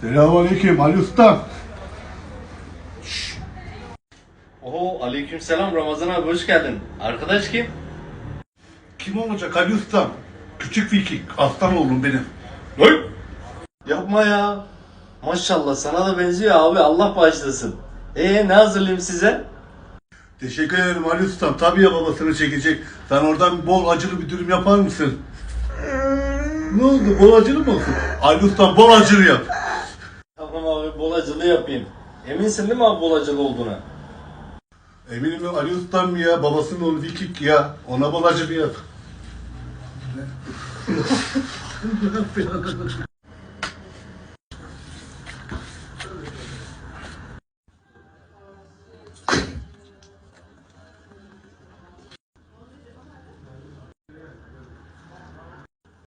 Selamünaleyküm Ali Usta. Oho aleykümselam Ramazan abi hoş geldin. Arkadaş kim? Kim olacak Ali Usta? Küçük Viking. Aslan oğlum benim. Lan! Yapma ya. Maşallah sana da benziyor abi Allah bağışlasın. Ee ne hazırlayayım size? Teşekkür ederim Ali Usta. Tabii ya babasını çekecek. Sen oradan bol acılı bir dürüm yapar mısın? Ne oldu? Bol acılı mı olsun? Ali Usta bol acılı yap. Tamam abi bolacılı yapayım. Eminsin değil mi abi bolacılı olduğuna? Eminim ya Ali Usta'm ya. Babasının oğlu Viking ya. Ona bol acılı yap.